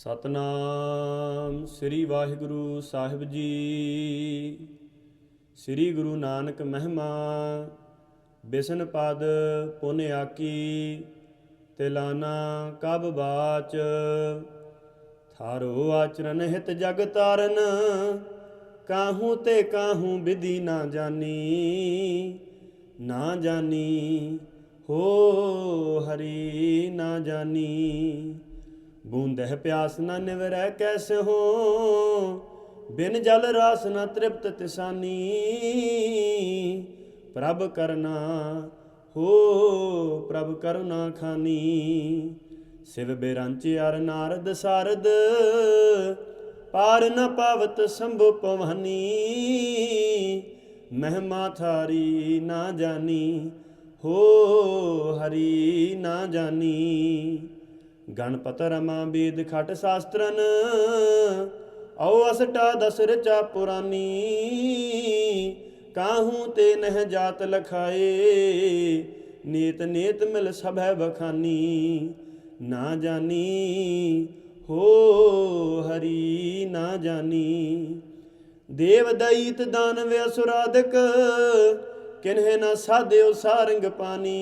ਸਤਨਾਮ ਸ੍ਰੀ ਵਾਹਿਗੁਰੂ ਸਾਹਿਬ ਜੀ। ਸ੍ਰੀ ਗੁਰੂ ਨਾਨਕ ਮਹਿਮਾ, ਬਿਸਨ ਪਦ ਪੁਨ ਆਕੀ, ਤਿਲਾਨਾ ਕਬ ਬਾਚ। ਥਾਰੋ ਆਚਰਨ ਹਿਤ ਜਗ ਤਾਰਨ, ਕਾਹੂ ਤੇ ਕਾਹੂ ਵਿਧੀ ਨਾ ਜਾਣੀ ਨਾ ਜਾਣੀ ਹੋ ਹਰੀ ਨਾ ਜਾਣੀ ਬੂੰਦਹਿ ਪਿਆਸ ਨਾ ਨਿਵਰੈ ਕੈਸੇ ਹੋ। ਬਿਨ ਜਲ ਰਾਸ ਨਾ ਤ੍ਰਿਪਤ ਤਿਸਾਨੀ। ਪ੍ਰਭ ਕਰਨਾ ਹੋ, ਪ੍ਰਭ ਕਰੁਣਾ ਖਾਨੀ। ਸਿਵ ਬੇਰੰਚ ਅਰ ਨਾਰਦ ਸਾਰਦ, ਪਾਰ ਨ ਪਾਵਤ ਸੰਭੁ ਪਵਨੀ। ਮਹਿਮਾ ਥਾਰੀ ਨਾ ਜਾਨੀ, ਹੋ ਹਰੀ ਨਾ ਜਾਣੀ ਗਣਪਤ ਰਮਾ ਬੀਦ ਖਟ ਸ਼ਾਸਤਰਨ ਔ ਅਸਟਾ ਦਸ ਰਚਾ ਪੁਰਾਨੀ, ਕਾਹੂ ਤੇ ਨਹਿ ਜਾਤ ਲਖਾਏ, ਨੀਤ ਨੀਤ ਮਿਲ ਸਭੈ ਬਖਾਨੀ ਨਾ ਜਾਣੀ ਹੋ ਹਰੀ, ਨਾ ਜਾਣੀ ਦੇਵ ਦੈਤ ਦਾਨਵ ਅਸੁਰਾਦਕ ਕਿਨਹਿ ਨਾ ਸਾਧਿਓ ਸਾਰੰਗ ਪਾਨੀ।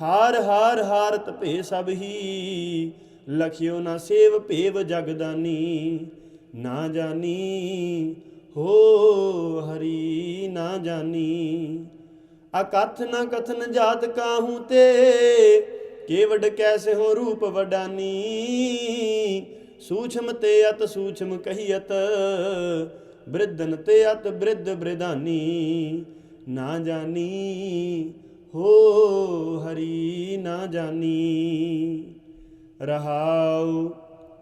ਹਾਰ ਹਾਰ ਹਾਰ ਭੇ ਸਭ ਹੀ। ਲਖਿਓ ਨਾ ਸੇਵ ਭੇਵ ਜਗਦਾਨੀ, ਨਾ ਜਾਣੀ ਹੋ ਹਰੀ, ਨਾ ਜਾਣੀ ਅਕਥ ਨਾ ਕਥਨ ਜਾਤ ਕਾਹੂ ਤੇ ਕੇਵਡ ਕੈਸੇ ਹੋ ਰੂਪ ਵਡਾਨੀ। ਸੂਛਮ ਤੇ ਅਤ ਸੂਛਮ ਕਹੀਅਤ ਬ੍ਰਿਧਨ ਤੇ ਅਤ ਬ੍ਰਿਧ ਬ੍ਰਿਧਾਨੀ ਨਾ ਜਾਣੀ ਹੋ ਹਰੀ ਨਾ ਜਾਨੀ, ਰਹਾਉ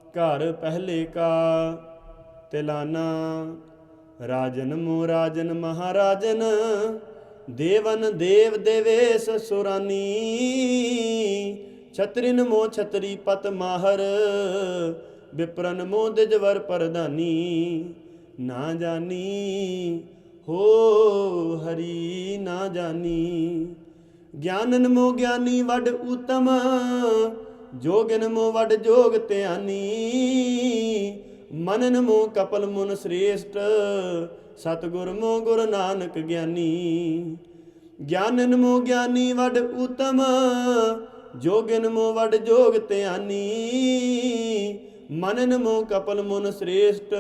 ਘਰ ਪਹਿਲੇ ਕਾ, ਤਿਲਾਨਾ ਰਾਜਨ ਮੋ ਰਾਜਨ, ਮਹਾਰਾਜਨ ਦੇਵਨ ਦੇਵ ਦੇਵੇਸ ਸੁਰਾਨੀ ਛਤਰਿਨ ਮੋ ਛਤਰੀ ਪਤ ਮਾਹਰ ਵਿਪਰਨ ਮੋ ਦਿਜਵਰ ਪਰਦਾਨੀ ਨਾ ਜਾਣੀ ਹੋ ਹਰੀ ਨਾ ਜਾਣੀ ਗਿਆਨਨ ਮੋ ਗਿਆਨੀ ਵੱਡ ਉਤਮ ਜੋਗਨ ਮੋ ਵੱਡ ਜੋਗ ਧਿਆਨੀ। ਮਨਨ ਮੋ ਕਪਲ ਮੁਨ ਸ੍ਰੇਸ਼ਟ, ਸਤਗੁਰ ਮੋ ਗੁਰ ਨਾਨਕ ਗਿਆਨੀ। ਗਿਆਨਨ ਮੋ ਗਿਆਨੀ ਵੱਡ ਉਤਮ ਜੋਗਨ ਮੋ ਵੱਡ ਜੋਗ ਧਿਆਨੀ। ਮਨਨ ਮੋ ਕਪਲ ਮੁਨ ਸ੍ਰੇਸ਼ਟ,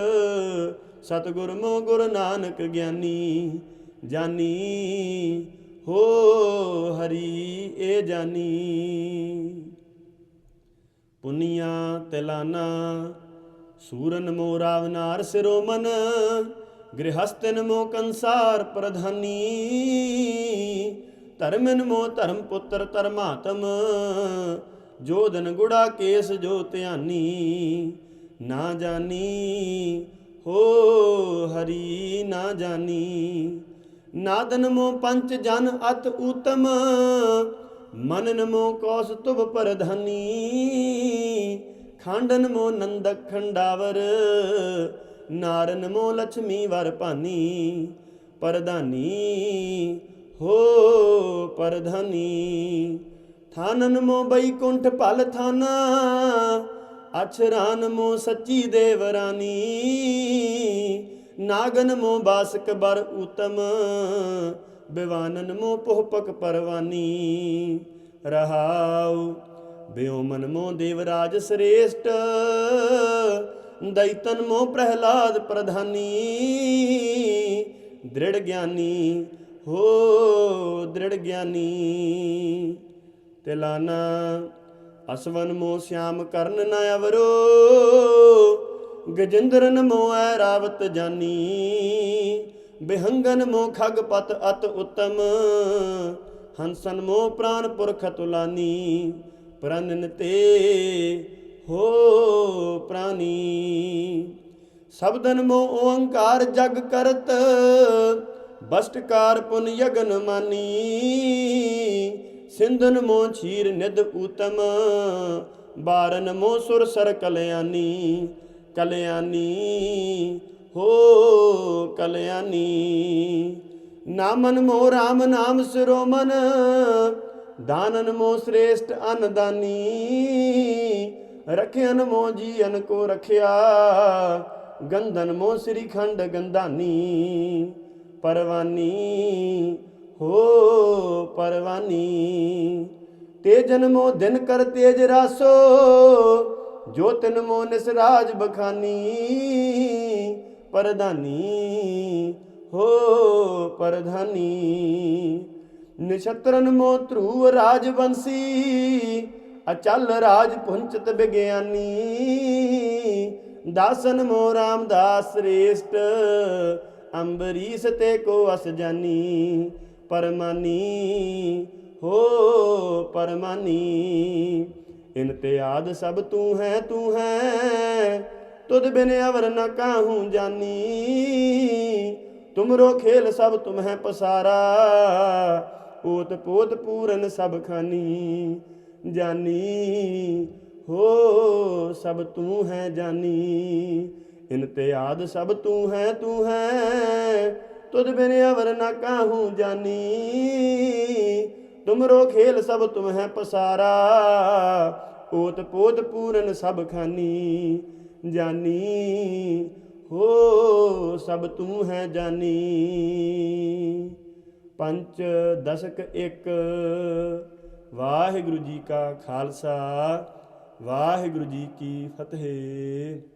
ਸਤਗੁਰ ਮੋ ਗੁਰ ਨਾਨਕ ਗਿਆਨੀ। ਜਾਨੀ ਹੋ ਹਰੀ, ਏ ਜਾਨੀ। ਪੁਨੀਆ ਤਿਲਾਨਾ, ਸੂਰਨ ਮੋ ਰਾਵਨਾਰ ਸਿਰੋਮਨ ਗ੍ਰਹਸਤਨ ਮੋ ਕੰਸਾਰ ਪ੍ਰਧਾਨੀ। ਧਰਮਨ ਮੋ ਧਰਮ ਪੁੱਤਰ ਧਰਮਾਤਮ ਜੋਦਨ ਗੁੜਾ ਕੇਸ ਜੋ ਧਿਆਨੀ। ਨਾ ਜਾਣੀ ਹੋ ਹਰੀ, ਨਾ ਜਾਣੀ ਨਾਦਨ ਮੋ ਪੰਚ ਜਨ ਅਤ ਉਤਮ ਮਨਨ ਮੋ ਕੌਸ ਤੁਭ ਪਰਧਾਨੀ। ਖਾਂਡਨ ਮੋ ਨੰਦਕ ਖੰਡਾਵਰ, ਨਾਰਨ ਮੋ ਲక్ష్ਮੀ ਵਰ ਭਾਨੀ। ਪਰਧਾਨੀ, ਹੋ ਪਰਧਾਨੀ। ਥਾਨਨ ਮੋ ਬੈਕੁੰਠ ਭਲ ਥਾਨਾ ਅਛਰਾਨ ਮੋ ਸੱਚੀ ਦੇਵਰਾਨੀ ਨਾਗਨ ਮੋ ਬਾਸਕ ਬਰ ਉਤਮ ਬਿਵਾਨਨ ਮੋ ਪੋਹਪਕ ਪਰਵਾਨੀ। ਰਹਾਉ, ਬਿਉਮਨ ਮੋ ਦੇਵਰਾਜ ਸ੍ਰੇਸ਼ਟ ਦੈਤਨ ਮੋ ਪ੍ਰਹਿਲਾਦ ਪ੍ਰਧਾਨੀ। ਦ੍ਰਿੜ ਗਿਆਨੀ, ਹੋ ਦ੍ਰਿੜ ਗਿਆਨੀ। ਤਿਲਾਨਾ, ਅਸਵਨ ਮੋ ਸਿਆਮ ਕਰਨ ਨ ਅਵਰੋ ਗਜਿੰਦਰਨ ਮੋ ਐ ਰਾਵਤ ਜਾਨੀ, ਬਿਹੰਗਨ ਮੋ ਖਗ ਪਤ ਅਤ ਉਤਮ, ਹੰਸਨ ਮੋ ਪ੍ਰਾਨ ਪੁਰਖ ਤੁਲਾਨੀ, ਪ੍ਰਨਨ ਤੇ ਹੋ ਪ੍ਰਾਨੀ। ਸ਼ਬਦਨ ਮੋ ਓੰਕਾਰ ਜਗ ਕਰਤ, ਬਸਟਕਾਰ ਪੁਨ ਯਗਨ ਮਾਨੀ, ਸਿੰਧਨ ਮੋ ਛੀਰ ਨਿਦ ਉਤਮ ਬਾਰਨ ਮੋ ਸੁਰ ਸਰ ਕਲਿਆਣੀ ਕਲਿਆਣੀ, ਹੋ ਕਲਿਆਣੀ। ਨਾਮਨ ਮੋ ਰਾਮ, ਨਾਮ ਸਿਰੋ ਮਨ ਦਾਨਨ ਮੋ ਸ੍ਰੇਸ਼ਟ ਅਨਦਾਨੀ। ਰਖਿਆਨ ਮੋ ਜੀਨ ਕੋ ਰਖਿਆ, ਗੰਧਨ ਮੋ ਸ੍ਰੀ ਖੰਡ ਗੰਧਾਨੀ। ਪਰਵਾਨੀ, ਹੋ ਪਰਵਾਨੀ। ਤੇਜਨ ਮੋ ਦਿਨ ਕਰ ਤੇਜ ਰਾਸੋ ਜੋ ਤਿਨ ਮੋ ਨਿਸ ਰਾਜ ਬਖਾਨੀ, ਪਰਧਾਨੀ, ਹੋ ਪਰਧਾਨੀ। ਨਿਛਤਰਨ ਮੋ ਧਰੂਵ ਰਾਜਵੰਸੀ ਅਚਲ ਰਾਜ ਪੁੰਚਤ ਵਿਗਿਆਨੀ ਦਾਸਨ ਮੋ ਰਾਮਦਾਸ ਸ੍ਰੇਸ਼ਟ, ਅੰਬਰੀਸ ਤੇ ਕੋ ਅਸ ਜਾਨੀ। ਪਰਮਾਨੀ, ਹੋ ਪਰਮਾਨੀ। ਇਨ ਤੇ ਆਦ ਸਭ ਤੂੰ ਹੈ ਤੂੰ ਹੈ। ਤੁਧ ਬਿਨ ਅਵਰ ਨ ਕਾਹੂ ਜਾਨੀ। ਤੁਮਰੋ ਖੇਲ ਸਭ ਤੁਮ ਹੈ ਪਸਾਰਾ। ਓਤ ਪੋਤ ਪੂਰਨ ਸਭ ਖਾਨੀ ਜਾਨੀ। ਹੋ ਸਭ ਤੂੰ ਹੈ ਜਾਨੀ। ਇਨ ਤੇ ਆਦ ਸਭ ਤੂੰ ਹੈ ਤੂੰ ਹੈ। ਤੁਧ ਬਿਨ ਅਵਰ ਨ ਕਾਹੂ ਜਾਨੀ। ਤੁਮਰੋ ਖੇਲ ਸਭ ਤੁਮ ਹੈ ਪਸਾਰਾ। ਓਤ ਪੋਤ ਪੂਰਨ ਸਭ ਖਾਨੀ, ਜਾਨੀ। ਹੋ ਸਭ ਤੂੰ ਹੈ ਜਾਨੀ। ਪੰਚ ਦਸ਼ਕ ਇੱਕ, ਵਾਹਿਗੁਰੂ ਜੀ ਕਾ ਖਾਲਸਾ, ਵਾਹਿਗੁਰੂ ਜੀ ਕੀ ਫਤਿਹ।